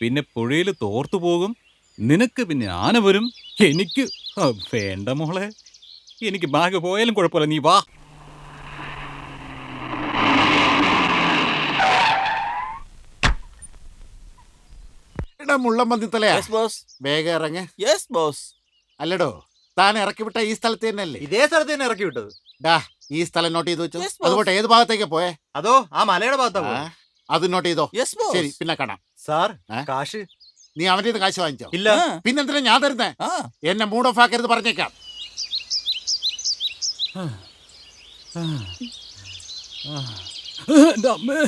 പിന്നെ പുഴയിൽ തോർത്തു പോകും. നിനക്ക് പിന്നെ ആന വരും. എനിക്ക് വേണ്ട മോളെ. എനിക്ക് ബാഗ് പോയാലും കുഴപ്പമില്ല. നീ വാ. എടാ മുള്ളം പന്തിത്തലയാ യെസ് ബോസ് വേഗം ഇറങ്ങ്. യെസ് ബോസ് അല്ലടോ താൻ ഇറക്കി വിട്ട ഈ സ്ഥലത്ത് തന്നെയല്ലേ? ഇതേ സ്ഥലത്ത് തന്നെ ഇറക്കി വിട്ടത്. ഡാ ഈ സ്ഥലം നോട്ട് ചെയ്ത് വെച്ചു. Yes, അതുകൊണ്ട് ഏത് ഭാഗത്തേക്ക് പോയേ? അതോ ആ മലയുടെ ഭാഗത്താ. അത് നോട്ട് ചെയ്തോ? യെസ് ശരി പിന്നെ കാണാം. സാർ ഏ? കാശ്? നീ അവന്റെ കാശ് വാങ്ങിച്ചോ? ഇല്ല. പിന്നെന്തിനാ ഞാൻ തരുന്നേ? ആ. എന്നെ മൂഡ് ഓഫ് ആക്കരുത് പറഞ്ഞേക്കാം. അമ്മേ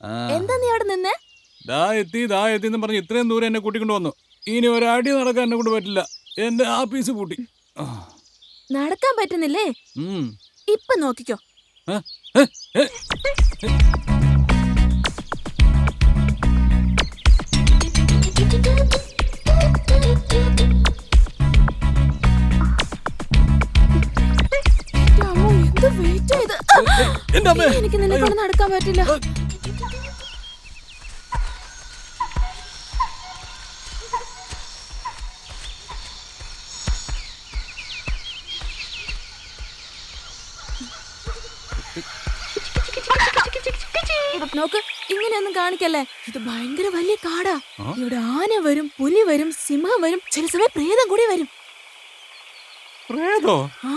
ആ. എന്താ നീ അവിടെ നിന്നെ? ദാ എത്തി ദാ എത്തി എന്ന് പറഞ്ഞ് ഇത്രയും ദൂരം എന്നെ കൂട്ടിക്കൊണ്ട് വന്നു. ഇനി ഒരടി നടക്കാൻ എന്നെ കൊണ്ട് പറ്റില്ല. എന്റെ ആ പീസ് പൂട്ടി. ആ. നടക്കാൻ പറ്റുന്നില്ലേ? ഉം. ഇപ്പൊ നോക്കിക്കോ. എനിക്ക് നിന്നെ കൊണ്ട് നടക്കാൻ പറ്റില്ല. നോക്ക് ഇങ്ങനെയൊന്നും കാണിക്കല്ലേ? ഇത് ഭയങ്കര വലിയ കാടാ. ഇവിടെ ആന വരും പുലി വരും സിംഹം വരും ചില സമയം പ്രേതം കൂടി വരും. പ്രേതോ? ആ.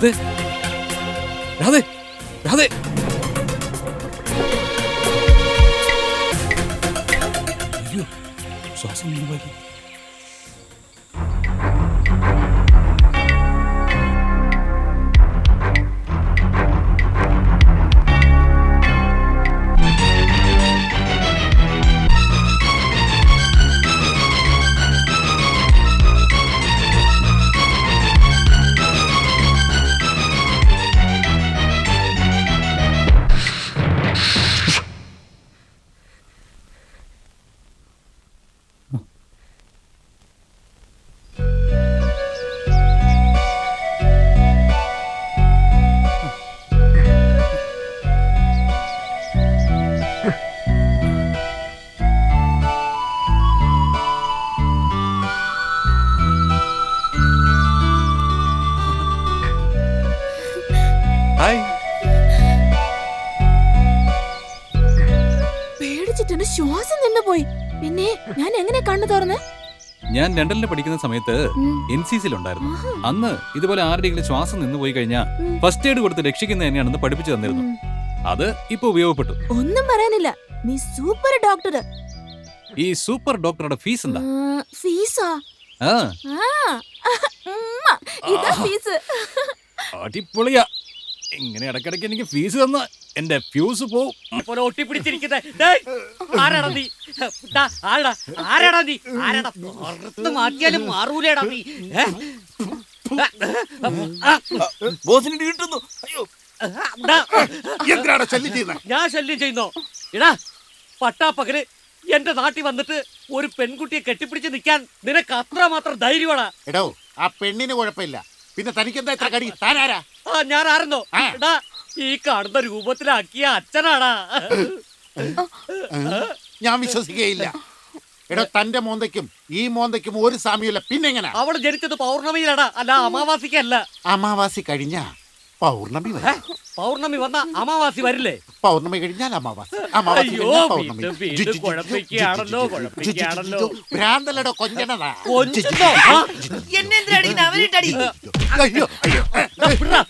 രാധേ. രാധേ രാധേ. ശ്വാസം നിന്ന് പിന്നെ ഞാൻ എങ്ങനെ കണ്ണു തുറന്ന്? ഞാൻ ലണ്ടനിൽ പഠിക്കുന്ന സമയത്ത് എൻ സി സിയിലുണ്ടായിരുന്നു. അന്ന് ഇതുപോലെ ആരുടെയെങ്കിലും ശ്വാസം നിന്ന് പോയി കഴിഞ്ഞാൽ ഫസ്റ്റ് എയ്ഡ് കൊടുത്ത് രക്ഷിക്കുന്ന തന്നെയാണെന്ന് പഠിപ്പിച്ചു തന്നിരുന്നു. അത് ഇപ്പൊ ഉപയോഗപ്പെട്ടു. ഒന്നും പറയാനില്ല. നീ സൂപ്പർ ഡോക്ടർ. ഈ സൂപ്പർ ഡോക്ടറുടെ ഫീസ് എന്താ? ഫീസാ? ഫീസ്. അടിപൊളിയാ. ഇങ്ങനെ ഇടക്കിടക്ക് എനിക്ക് ഫീസ് തന്ന എന്റെ ഫ്യൂസ് പോവും മാറ്റിയാലും മാറൂലേടാ നീ? ബോസിന് കിട്ടുന്നു. അയ്യോ. എന്തിനാണ് ശല്യം ചെയ്യുന്നത് ഞാൻ ശല്യം ചെയ്യുന്നോ? എടാ പട്ടാപ്പകൽ എന്റെ നാട്ടിൽ വന്നിട്ട് ഒരു പെൺകുട്ടിയെ കെട്ടിപ്പിടിച്ച് നിൽക്കാൻ നിനക്ക് അത്ര മാത്രം ധൈര്യമാടാ എടോ ആ പെണ്ണിന് കുഴപ്പമില്ല. പിന്നെ തനിക്കെന്താ ഇത്ര കടി? താനാരാ? ആ ഞാൻ ആരെന്നോ എടാ ഈ കാണുന്ന രൂപത്തിലാക്കിയ അച്ഛനാടാ ഞാൻ വിശ്വസിക്കുകയില്ല എടോ തന്റെ മോന്തയ്ക്കും ഈ മോന്തയ്ക്കും ഒരു സാമ്യമില്ല പിന്നെങ്ങനെ അവൾ ജനിച്ചത് പൗർണമിയിലടാ അല്ല അമാവാസിക്കല്ല അമാവാസി കഴിഞ്ഞ പൗർണമി വരാ പൗർണമി വന്ന അമാവാസി വരില്ലേ പൗർണമി കഴിഞ്ഞാൽ അമാവാസി അമാവാസി കഴിഞ്ഞാൽ പൗർണമി വീണ്ടും, വീണ്ടും ജു, ജു, ജു, കുഴപ്പിക്കുകയാണല്ലോ, ജു, ജു, ജു, കുഴപ്പിക്കുകയാണല്ലോ. ജു, ജു, ജു. ഭ്രാന്തലടോ കൊഞ്ചണതാ കൊഞ്ചുന്നോ? ആ, എന്നെ എന്തിനാ അടിക്കുന്നത് അവനിട്ടടി അയ്യോ അയ്യോ വിടടാ.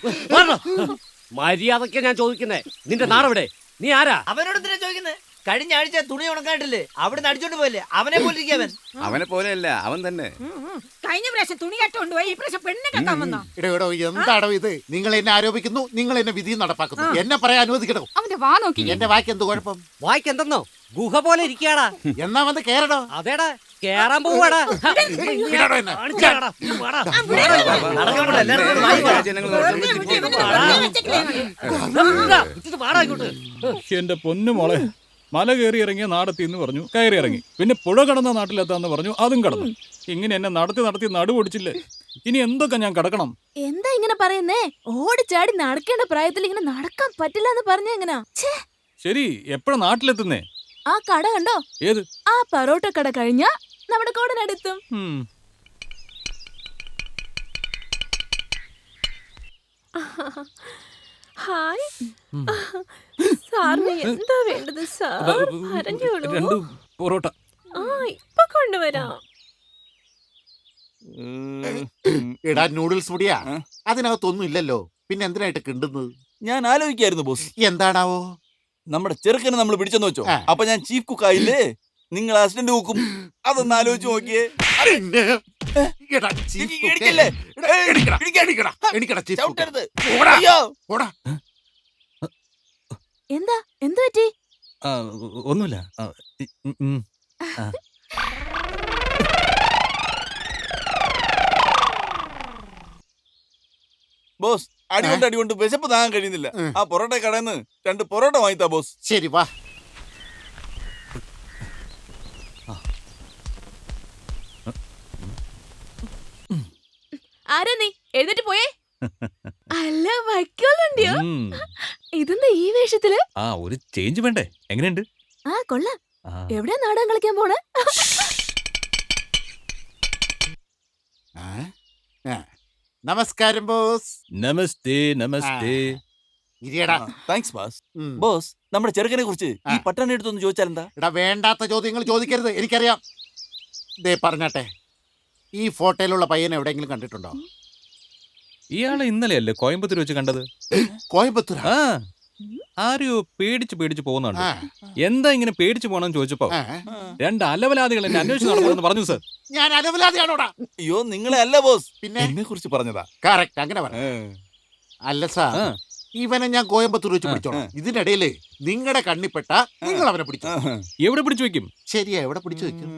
മര്യാദയ്ക്ക് ഞാൻ ചോദിക്കുന്നേ. നിന്റെ നാടെവിടെ? നീ ആരാ? അവനോട് എന്തിനാ ചോദിക്കുന്നത് കഴിഞ്ഞ ആഴ്ച തുണി ഉണക്കായിട്ടില്ലേ അവിടെ അടിച്ചോണ്ട് പോയില്ലേ? അവനെ പോലെ അവൻ. അവനെ പോലെയല്ല അവൻ തന്നെ. കഴിഞ്ഞ പ്രാവശ്യം തുണി കെട്ടോണ്ട് പോയി ഈ പ്രാവശ്യം പെണ്ണ് കെട്ടാൻ വന്നോ? ഇടോ എടോ എന്താടോ ഇത്? നിങ്ങൾ എന്നെ ആരോപിക്കുന്നു നിങ്ങൾ എന്നെ വിധി നടപ്പാക്കുന്നു. എന്നെ പറയാൻ അനുവദിക്കണോ? അവന്റെ വാ നോക്കി. എന്റെ വാക്ക് എന്ത് കുഴപ്പം? വായ്ക്ക് എന്തെന്നോ ഗുഹ പോലെ ഇരിക്കാടാ എന്നാ വന്ന് കേറടോ. അതേടാ കേറാൻ പോവാടാ. എന്റെ പൊന്നു മോളെ. മല കയറി ഇറങ്ങിയ നാടെത്തി എന്ന് പറഞ്ഞു കയറി ഇറങ്ങി. പിന്നെ പുഴ കടന്ന നാട്ടിലെത്താന്ന് പറഞ്ഞു അതും കടന്നു. ഇങ്ങനെ എന്നെ നടത്തി നടത്തി നടു പൊടിച്ചില്ലേ ഇനി എന്തൊക്കെ ഞാൻ കടക്കണം? എന്താ ഇങ്ങനെ പറയുന്നേ? ഓടിച്ചാടി നടക്കേണ്ട പ്രായത്തിൽ ഇങ്ങനെ നടക്കാൻ പറ്റില്ല എന്ന് പറഞ്ഞ എങ്ങനാ? ശരി എപ്പോഴാ നാട്ടിലെത്തുന്നേ? ആ കട കണ്ടോ? ഏത്? ആ പറോട്ട കട കഴിഞ്ഞ നമ്മുടെ കോടനടുത്തും. ഉം. ഹായ്. സാറിന് എന്താ വേണ്ടത്? സാർ പറഞ്ഞോളൂ. രണ്ട് പൊറോട്ട. ആ ഇപ്പൊ കൊണ്ടുവരാം. എടാ നൂഡിൽസ് മുടിയാ? അതിനകത്തൊന്നും ഇല്ലല്ലോ. പിന്നെ എന്തിനായിട്ട് കിണ്ടുന്നത്? ഞാൻ ആലോചിക്കായിരുന്നു ബോസ്. എന്താണാവോ? നമ്മുടെ ചെറുക്കനെ നമ്മൾ പിടിച്ചെന്ന് വെച്ചോ. അപ്പൊ ഞാൻ ചീഫ് കുക്ക് ആയില്ലേ? നിങ്ങൾ അസിസ്റ്റന്റ് കുക്കും. അതൊന്ന് ആലോചിച്ച് നോക്കിയേ. എടാ, ഇ- cook. ഇടിക്കല്ലേ? എടാ, എണിക്കടാ, എണിക്കടാ, എണിക്കടാ, chief cook. ചവിട്ടരുത്. ഓടാ, അയ്യോ. ഓടാ. എന്താ എന്ത് പറ്റി ആ, ഒന്നുമില്ല. ബോസ് അടി കൊണ്ട് അടി കൊണ്ട് വിശപ്പ് താങ്ങാൻ കഴിയുന്നില്ല. ആ പൊറോട്ട കടയിൽ നിന്ന് രണ്ട് പൊറോട്ട വാങ്ങിത്താ ബോസ്. ശരി വാ. ആരാ നീ? എഴുന്നേറ്റ് പോയേ. അല്ല വൈക്കോലുണ്ടോ. ഇതെന്താ ഈ വേഷത്തിൽ? ആ ഒരു ചേഞ്ച് വേണ്ടേ? എങ്ങനെയുണ്ട്? ആ കൊള്ളാം. എവിടെയാ നാടകം കളിക്കാൻ പോണേ. നമസ്കാരം ബോസ്. നമസ്തേ നമസ്തേ. ഇരിയടാ. താങ്ക്സ് ബോസ് ബോസ് നമ്മുടെ ചെറുക്കനെ കുറിച്ച് ഈ. പട്ടണ എടുത്തൊന്ന് ചോദിച്ചാൽ എന്താ? എടാ വേണ്ടാത്ത ചോദ്യങ്ങൾ ചോദിക്കരുത്. എനിക്കറിയാം. ദേ പറഞ്ഞാട്ടെ. ഈ ഫോട്ടോയിലുള്ള പയ്യനെ എവിടെയെങ്കിലും കണ്ടിട്ടുണ്ടോ? ഇയാളെ ഇന്നലെയല്ലേ കോയമ്പത്തൂർ വെച്ച് കണ്ടത്? കോയമ്പത്തൂർ ആ. ആരെയോ പേടിച്ച് പേടിച്ച് പോകുന്നുണ്ട്. എന്താ ഇങ്ങനെ പേടിച്ച് പോണെന്ന് ചോദിച്ചപ്പോ. രണ്ട് അലവലാദികൾ എന്നെ അന്വേഷിച്ച് നടക്കണമെന്ന് പറഞ്ഞു സർ. ഞാൻ അലവലാദിയാണോടാ? അയ്യോ നിങ്ങളെ അല്ല ബോസ്. പിന്നെ? എന്നെ കുറിച്ച് പറഞ്ഞതാ. കറക്റ്റ് അങ്ങനെ പറഞ്ഞു അല്ല സാർ. ഇവനെ ഞാൻ കോയമ്പത്തൂർ വെച്ച് പിടിച്ചോളാം. ഇതിനിടയിൽ നിങ്ങളുടെ കണ്ണിപ്പെട്ട നിങ്ങൾ അവനെ പിടിച്ചു. എവിടെ പിടിച്ചു വെക്കും? ശരിയാ എവിടെ പിടിച്ചു വെക്കും?